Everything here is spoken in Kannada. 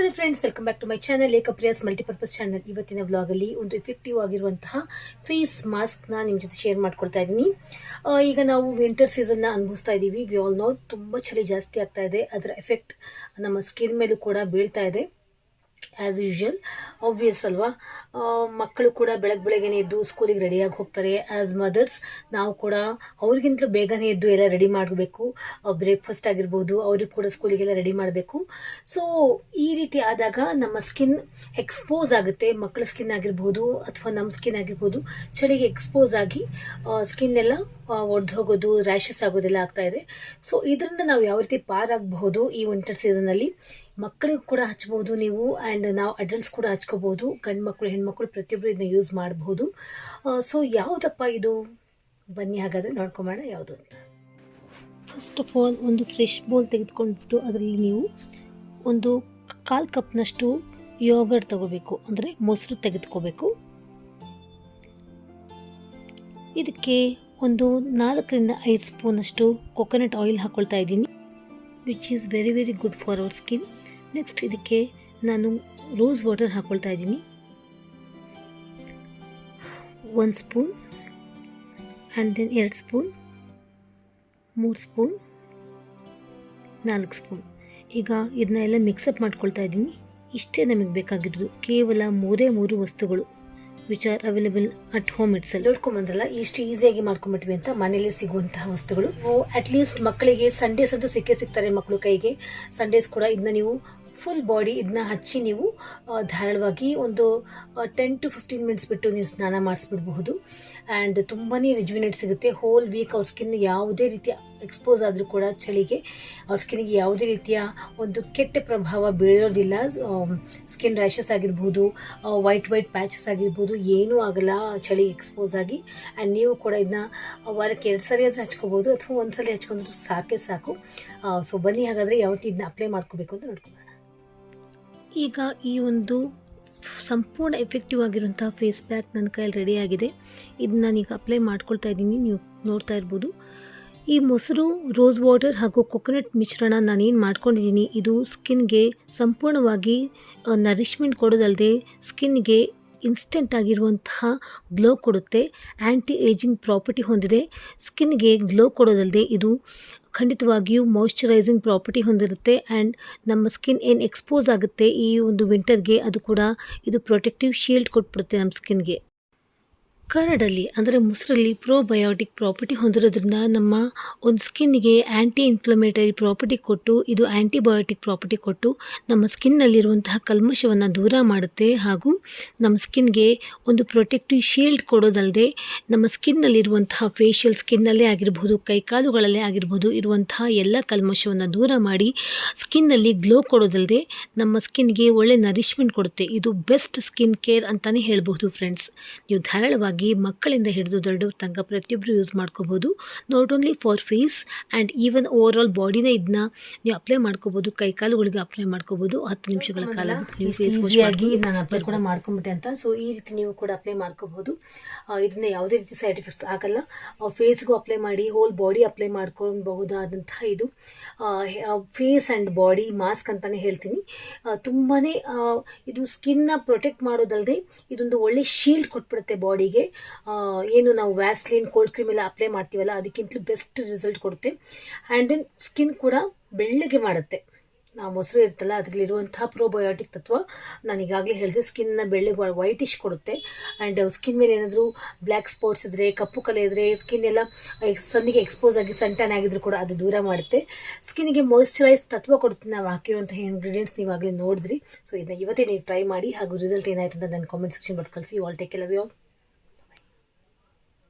Hello friends welcome back to my channel Ekapriya's multipurpose channel ಇವತ್ತಿನ ವ್ಲಾಗಲ್ಲಿ ಒಂದು ಎಫೆಕ್ಟಿವ್ ಆಗಿರುವಂತಹ ಫೇಸ್ ಮಾಸ್ಕ್ನ ನಿಮ್ಮ ಜೊತೆ ಶೇರ್ ಮಾಡ್ಕೊಳ್ತಾ ಇದ್ದೀನಿ. ಈಗ ನಾವು ವಿಂಟರ್ ಸೀಸನ್ನ ಅನುಭವಿಸ್ತಾ ಇದ್ದೀವಿ. ವಿ ಆಲ್ ನೋ ತುಂಬ ಚಳಿ ಜಾಸ್ತಿ ಆಗ್ತಾ ಇದೆ. ಅದರ ಎಫೆಕ್ಟ್ ನಮ್ಮ ಸ್ಕಿನ್ ಮೇಲೂ ಕೂಡ ಬೀಳ್ತಾ ಇದೆ. ಆ್ಯಸ್ ಯೂಶ್ವಲ್ ಆಬ್ವಿಯಸ್ ಅಲ್ವಾ? ಮಕ್ಕಳು ಕೂಡ ಬೆಳಗ್ಗೆ ಬೆಳಗ್ಗೆನೇ ಎದ್ದು ಸ್ಕೂಲಿಗೆ ರೆಡಿಯಾಗಿ ಹೋಗ್ತಾರೆ. ಆ್ಯಸ್ ಮದರ್ಸ್ ನಾವು ಕೂಡ ಅವ್ರಿಗಿಂತಲೂ ಬೇಗನೆ ಎದ್ದು ಎಲ್ಲ ರೆಡಿ ಮಾಡಬೇಕು. ಬ್ರೇಕ್ಫಾಸ್ಟ್ ಆಗಿರ್ಬೋದು, ಅವ್ರಿಗೆ ಕೂಡ ಸ್ಕೂಲಿಗೆಲ್ಲ ರೆಡಿ ಮಾಡಬೇಕು. ಸೊ ಈ ರೀತಿ ಆದಾಗ ನಮ್ಮ ಸ್ಕಿನ್ ಎಕ್ಸ್ಪೋಸ್ ಆಗುತ್ತೆ. ಮಕ್ಕಳ ಸ್ಕಿನ್ ಆಗಿರ್ಬೋದು ಅಥವಾ ನಮ್ಮ ಸ್ಕಿನ್ ಆಗಿರ್ಬೋದು, ಚಳಿಗೆ ಎಕ್ಸ್ಪೋಸ್ ಆಗಿ ಸ್ಕಿನ್ ಎಲ್ಲ ಒಡೆದು ಹೋಗೋದು ರ್ಯಾಷಸ್ ಆಗೋದೆಲ್ಲ ಆಗ್ತಾ ಇದೆ. ಸೊ ಇದರಿಂದ ನಾವು ಯಾವ ರೀತಿ ಪಾರಾಗಬಹುದು ಈ ವಿಂಟರ್ ಸೀಸನಲ್ಲಿ ಮಕ್ಕಳಿಗೂ ಕೂಡ ಹಚ್ಬೋದು ನೀವು ಆ್ಯಂಡ್ ನಾವು ಅಡಲ್ಟ್ಸ್ ಕೂಡ ಹಚ್ಕೋಬೋದು ಗಂಡು ಮಕ್ಕಳು ಹೆಣ್ಮಕ್ಳು ಪ್ರತಿಯೊಬ್ಬರು ಇದನ್ನ ಯೂಸ್ ಮಾಡಬಹುದು. ಸೊ ಯಾವುದಪ್ಪ ಇದು? ಬನ್ನಿ ಹಾಗಾದರೆ ನೋಡ್ಕೊಂಬೋಣ ಯಾವುದು ಅಂತ. ಫಸ್ಟ್ ಆಫ್ ಆಲ್ ಒಂದು ಫ್ರೆಶ್ ಬೌಲ್ ತೆಗೆದುಕೊಂಡ್ಬಿಟ್ಟು ಅದರಲ್ಲಿ ನೀವು ಒಂದು ಕಾಲು ಕಪ್ನಷ್ಟು ಯೋಗರ್ಟ್ ತಗೋಬೇಕು. ಅಂದರೆ ಮೊಸರು ತೆಗೆದುಕೋಬೇಕು. ಇದಕ್ಕೆ ಒಂದು ನಾಲ್ಕರಿಂದ ಐದು ಸ್ಪೂನಷ್ಟು ಕೊಕೊನಟ್ ಆಯಿಲ್ ಹಾಕ್ಕೊಳ್ತಾ ಇದ್ದೀನಿ which is very very good for our skin next ಇದಕ್ಕೆ ನಾನು ರೋಸ್ ವಾಟರ್ ಹಾಕ್ಕೊಳ್ತಾ ಇದ್ದೀನಿ. ಒಂದು ಸ್ಪೂನ್ ಆ್ಯಂಡ್ ದೆನ್ ಎರಡು ಸ್ಪೂನ್ ಮೂರು ಸ್ಪೂನ್ ನಾಲ್ಕು ಸ್ಪೂನ್ ಈಗ ಇದನ್ನೆಲ್ಲ ಮಿಕ್ಸಪ್ ಮಾಡ್ಕೊಳ್ತಾ ಇದ್ದೀನಿ. ಇಷ್ಟೇ ನಮಗೆ ಬೇಕಾಗಿರೋದು. ಕೇವಲ ಮೂರೇ ಮೂರು ವಸ್ತುಗಳು. Which are available at home it's ನೋಡ್ಕೊಂಬಂದ್ರಲ್ಲ ಇಷ್ಟು ಈಸಿಯಾಗಿ ಮಾಡ್ಕೊಂಬಿಟ್ವಿ ಅಂತ ಮನೇಲಿ ಸಿಗುವಂತಹ ವಸ್ತುಗಳು. ಅಟ್ ಲೀಸ್ಟ್ ಮಕ್ಕಳಿಗೆ ಸಂಡೇಸ್ ಅಂತೂ ಸಿಕ್ಕೇ ಸಿಗ್ತಾರೆ ಮಕ್ಕಳು ಕೈಗೆ. ಸಂಡೇಸ್ ಕೂಡ ಇದನ್ನ ನೀವು ಫುಲ್ ಬಾಡಿ ಇದನ್ನ ಹಚ್ಚಿ ನೀವು ಧಾರಾಳವಾಗಿ ಒಂದು ಟೆನ್ ಟು ಫಿಫ್ಟೀನ್ ಮಿನಿಟ್ಸ್ ಬಿಟ್ಟು ನೀವು ಸ್ನಾನ ಮಾಡಿಸ್ಬಿಡ್ಬಹುದು. ಆ್ಯಂಡ್ ತುಂಬಾ ರಿಜ್ವಿನೇಟ್ ಸಿಗುತ್ತೆ. ಹೋಲ್ ವೀಕ್ ಅವ್ರ ಸ್ಕಿನ್ ಯಾವುದೇ ರೀತಿಯ ಎಕ್ಸ್ಪೋಸ್ ಆದರೂ ಕೂಡ ಚಳಿಗೆ, ಅವ್ರ ಸ್ಕಿನ್ಗೆ ಯಾವುದೇ ರೀತಿಯ ಒಂದು ಕೆಟ್ಟ ಪ್ರಭಾವ ಬೀಳೋದಿಲ್ಲ. ಸ್ಕಿನ್ ರ್ಯಾಷಸ್ ಆಗಿರ್ಬೋದು ವೈಟ್ ವೈಟ್ ಪ್ಯಾಚಸ್ ಆಗಿರ್ಬೋದು, ಏನೂ ಆಗಲ್ಲ ಚಳಿ ಎಕ್ಸ್ಪೋಸ್ ಆಗಿ. ಆ್ಯಂಡ್ ನೀವು ಕೂಡ ಇದನ್ನ ವಾರಕ್ಕೆ ಎರಡು ಸಾರಿ ಆದರೂ ಹಚ್ಕೋಬೋದು ಅಥವಾ ಒಂದು ಸಲ ಹಚ್ಕೊಂಡ್ರು ಸಾಕೇ ಸಾಕು. ಸೊ ಬನ್ನಿ ಹಾಗಾದರೆ ಯಾವ ಇದನ್ನ ಅಪ್ಲೈ ಮಾಡ್ಕೋಬೇಕು ಅಂತ ನೋಡ್ಕೊಳ್ಳೋಣ ಈಗ ಈ ಒಂದು ಸಂಪೂರ್ಣ ಎಫೆಕ್ಟಿವ್ ಆಗಿರುವಂಥ ಫೇಸ್ ಪ್ಯಾಕ್ ನನ್ನ ಕೈಯಲ್ಲಿ ರೆಡಿ ಆಗಿದೆ. ಇದನ್ನ ಈಗ ಅಪ್ಲೈ ಮಾಡ್ಕೊಳ್ತಾ ಇದ್ದೀನಿ. ನೀವು ನೋಡ್ತಾ ಇರ್ಬೋದು. ಈ ಮೊಸರು ರೋಸ್ ವಾಟರ್ ಹಾಗೂ ಕೊಕೊನಟ್ ಮಿಶ್ರಣ ನಾನೇನು ಮಾಡ್ಕೊಂಡಿದ್ದೀನಿ, ಇದು ಸ್ಕಿನ್ಗೆ ಸಂಪೂರ್ಣವಾಗಿ ನರಿಷ್ಮೆಂಟ್ ಕೊಡೋದಲ್ಲದೆ ಸ್ಕಿನ್ಗೆ ಇನ್ಸ್ಟೆಂಟ್ ಆಗಿರುವಂತಹ ಗ್ಲೋ ಕೊಡುತ್ತೆ. ಆ್ಯಂಟಿ ಏಜಿಂಗ್ ಪ್ರಾಪರ್ಟಿ ಹೊಂದಿದೆ. ಸ್ಕಿನ್ಗೆ ಗ್ಲೋ ಕೊಡೋದಲ್ಲದೆ ಇದು ಖಂಡಿತವಾಗಿಯೂ ಮಾಯಿಶ್ಚರೈಸಿಂಗ್ ಪ್ರಾಪರ್ಟಿ ಹೊಂದಿರುತ್ತೆ ಆ್ಯಂಡ್ ನಮ್ಮ ಸ್ಕಿನ್ ಏನು ಎಕ್ಸ್ಪೋಸ್ ಆಗುತ್ತೆ ಈ ಒಂದು ವಿಂಟರ್ಗೆ ಅದು ಕೂಡ ಇದು ಪ್ರೊಟೆಕ್ಟಿವ್ ಶೀಲ್ಡ್ ಕೊಟ್ಬಿಡುತ್ತೆ ನಮ್ಮ ಸ್ಕಿನ್ಗೆ ಕರಡಲ್ಲಿ ಅಂದರೆ ಮೊಸರಲ್ಲಿ ಪ್ರೋಬಯೋಟಿಕ್ ಪ್ರಾಪರ್ಟಿ ಹೊಂದಿರೋದ್ರಿಂದ ನಮ್ಮ ಒಂದು ಸ್ಕಿನ್ಗೆ ಆ್ಯಂಟಿ ಇನ್ಫ್ಲಮೇಟರಿ ಪ್ರಾಪರ್ಟಿ ಕೊಟ್ಟು, ಇದು ಆ್ಯಂಟಿಬಯೋಟಿಕ್ ಪ್ರಾಪರ್ಟಿ ಕೊಟ್ಟು ನಮ್ಮ ಸ್ಕಿನ್ನಲ್ಲಿರುವಂತಹ ಕಲ್ಮಶವನ್ನು ದೂರ ಮಾಡುತ್ತೆ. ಹಾಗೂ ನಮ್ಮ ಸ್ಕಿನ್ಗೆ ಒಂದು ಪ್ರೊಟೆಕ್ಟಿವ್ ಶೀಲ್ಡ್ ಕೊಡೋದಲ್ಲದೆ ನಮ್ಮ ಸ್ಕಿನ್ನಲ್ಲಿರುವಂತಹ ಫೇಶಿಯಲ್ ಸ್ಕಿನ್ನಲ್ಲೇ ಆಗಿರ್ಬೋದು ಕೈಕಾಲುಗಳಲ್ಲೇ ಆಗಿರ್ಬೋದು, ಇರುವಂತಹ ಎಲ್ಲ ಕಲ್ಮಶವನ್ನು ದೂರ ಮಾಡಿ ಸ್ಕಿನ್ನಲ್ಲಿ ಗ್ಲೋ ಕೊಡೋದಲ್ಲದೆ ನಮ್ಮ ಸ್ಕಿನ್ಗೆ ಒಳ್ಳೆ ನರಿಶ್ಮೆಂಟ್ ಕೊಡುತ್ತೆ. ಇದು ಬೆಸ್ಟ್ ಸ್ಕಿನ್ ಕೇರ್ ಅಂತಲೇ ಹೇಳ್ಬೋದು ಫ್ರೆಂಡ್ಸ್ ನೀವು ಧಾರಾಳವಾಗಿ ಮಕ್ಕಳಿಂದ ಹಿಡಿದು ದೊಡ್ಡವ್ರ ತನಕ ಪ್ರತಿಯೊಬ್ಬರು ಯೂಸ್ ಮಾಡ್ಕೋಬೋದು. Not only for face and even over all ಬಾಡಿನ ಇದನ್ನ ನೀವು ಅಪ್ಲೈ ಮಾಡ್ಕೋಬೋದು. ಕೈ ಕಾಲುಗಳಿಗೆ ಅಪ್ಲೈ ಮಾಡ್ಕೋಬೋದು. ಹತ್ತು ನಿಮಿಷಗಳ ಕಾಲ ಈಸಿಯಾಗಿ ನಾನು ಅಪ್ಲೈ ಕೂಡ ಮಾಡ್ಕೊಂಬಿಟ್ಟೆ ಅಂತ. ಸೊ ಈ ರೀತಿ ನೀವು ಕೂಡ ಅಪ್ಲೈ ಮಾಡ್ಕೋಬೋದು. ಇದನ್ನ ಯಾವುದೇ ರೀತಿ ಸೈಡ್ ಎಫೆಕ್ಟ್ಸ್ ಆಗಲ್ಲ. ಫೇಸ್ಗೂ ಅಪ್ಲೈ ಮಾಡಿ ಹೋಲ್ ಬಾಡಿ ಅಪ್ಲೈ ಮಾಡ್ಕೊಬಹುದಾದಂತಹ ಇದು. ಫೇಸ್ ಆ್ಯಂಡ್ ಬಾಡಿ ಮಾಸ್ಕ್ ಅಂತಾನೆ ಹೇಳ್ತೀನಿ. ತುಂಬಾ ಇದು ಸ್ಕಿನ್ನ ಪ್ರೊಟೆಕ್ಟ್ ಮಾಡೋದಲ್ಲದೆ ಇದೊಂದು ಒಳ್ಳೆ ಶೀಲ್ಡ್ ಕೊಟ್ಬಿಡುತ್ತೆ ಬಾಡಿಗೆ ಏನು ನಾವು ವ್ಯಾಸ್ಲಿನ್ ಕೋಲ್ಡ್ ಕ್ರೀಮ್ ಎಲ್ಲ ಅಪ್ಲೈ ಮಾಡ್ತೀವಲ್ಲ, ಅದಕ್ಕಿಂತಲೂ ಬೆಸ್ಟ್ ರಿಸಲ್ಟ್ ಕೊಡುತ್ತೆ. ಆ್ಯಂಡ್ ದೆನ್ ಸ್ಕಿನ್ ಕೂಡ ಬೆಳ್ಳಗೆ ಮಾಡುತ್ತೆ. ನಾವು ಮೊಸರು ಇರುತ್ತಲ್ಲ, ಅದರಲ್ಲಿರುವಂತಹ ಪ್ರೋಬಯೋಟಿಕ್ ತತ್ವ ನಾನು ಈಗಾಗಲೇ ಹೇಳಿದೆ ಸ್ಕಿನ್ನ ಬೆಳ್ಳಗೆ ವೈಟಿಶ್ ಕೊಡುತ್ತೆ. ಆ್ಯಂಡ್ ಸ್ಕಿನ್ ಮೇಲೆ ಏನಾದರೂ ಬ್ಲ್ಯಾಕ್ ಸ್ಪಾಟ್ಸ್ ಇದ್ದರೆ ಕಪ್ಪು ಕಲೆ ಇದ್ದರೆ ಸ್ಕಿನ್ ಎಲ್ಲ ಸನ್ನಿಗೆ ಎಕ್ಸ್ಪೋಸ್ ಆಗಿ ಸಣ್ಣ ಆಗಿದ್ರು ಕೂಡ ಅದು ದೂರ ಮಾಡುತ್ತೆ. ಸ್ಕಿನ್ಗೆ ಮಾಯಿಶ್ಚರೈಸ್ ತತ್ವ ಕೊಡುತ್ತೆ ನಾವು ಹಾಕಿರುವಂತಹ ಇಂಗ್ರೀಡಿಯೆಂಟ್ಸ್ ನೀವಾಗಲೇ ನೋಡಿದ್ರಿ. ಸೊ ಇದನ್ನ ಇವತ್ತೇ ನೀವು ಟ್ರೈ ಮಾಡಿ, ಹಾಗೂ ರಿಸಲ್ಟ್ ಏನಾಯಿತು ಅಂತ ನನ್ನ ಕಾಮೆಂಟ್ ಸೆಕ್ಷನ್ ಬರ್ತು ಕಳಿಸಿ. All take all